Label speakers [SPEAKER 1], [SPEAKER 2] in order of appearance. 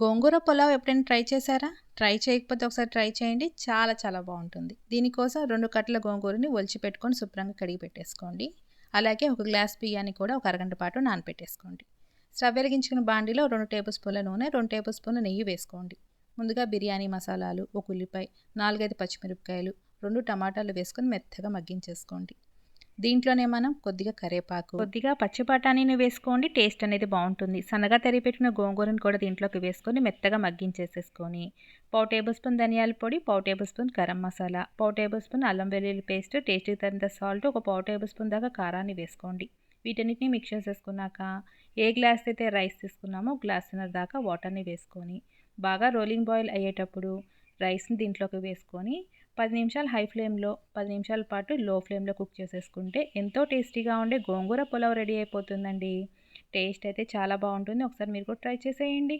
[SPEAKER 1] గోంగూర పులావ్ ఎప్పుడైనా ట్రై చేశారా? ట్రై చేయకపోతే ఒకసారి ట్రై చేయండి. చాలా చాలా బాగుంటుంది. దీనికోసం రెండు కట్టల గోంగూరని ఒలిచి పెట్టుకొని శుభ్రంగా కడిగి పెట్టేసుకోండి. అలాగే ఒక గ్లాస్ బియ్యాన్ని కూడా ఒక అరగంట పాటు నానపెట్టేసుకోండి. స్టవ్ వెలిగించుకున్న బాండిలో రెండు టేబుల్ స్పూన్ల నూనె రెండు టేబుల్ స్పూన్ల నెయ్యి వేసుకోండి. ముందుగా బిర్యానీ మసాలాలు ఒక ఉల్లిపాయ నాలుగైదు పచ్చిమిరపకాయలు రెండు టమాటాలు వేసుకొని మెత్తగా మగ్గించేసుకోండి. దీంట్లోనే మనం కొద్దిగా కరేపాకు. కొద్దిగా పచ్చి బఠానీని వేసుకోండి టేస్ట్ అనేది బాగుంటుంది. సన్నగా తరిపెట్టిన గోంగూరను కూడా దీంట్లోకి వేసుకొని మెత్తగా మగ్గించేసేసుకొని పావు టేబుల్ స్పూన్ ధనియాల పొడి పావు టేబుల్ స్పూన్ గరం మసాలా పావు టేబుల్ స్పూన్ అల్లం వెల్లుల్లి పేస్ట్ టేస్ట్కి తగినంత సాల్ట్ ఒక పావు టేబుల్ స్పూన్ దాకా కారాన్ని వేసుకోండి. వీటన్నిటిని మిక్స్ చేసేసుకున్నాక ఏ గ్లాస్ అయితే రైస్ తీసుకున్నామో గ్లాసున్నర దాకా వాటర్ని వేసుకొని బాగా రోలింగ్ బాయిల్ అయ్యేటప్పుడు రైస్ని దీంట్లోకి వేసుకొని పది నిమిషాలు హై ఫ్లేమ్లో పది నిమిషాల పాటు లో ఫ్లేమ్లో కుక్ చేసేసుకుంటే ఎంతో టేస్టీగా ఉండే గోంగూర పులావ్ రెడీ అయిపోతుందండి. టేస్ట్ అయితే చాలా బాగుంటుంది. ఒకసారి మీరు కూడా ట్రై చేసేయండి.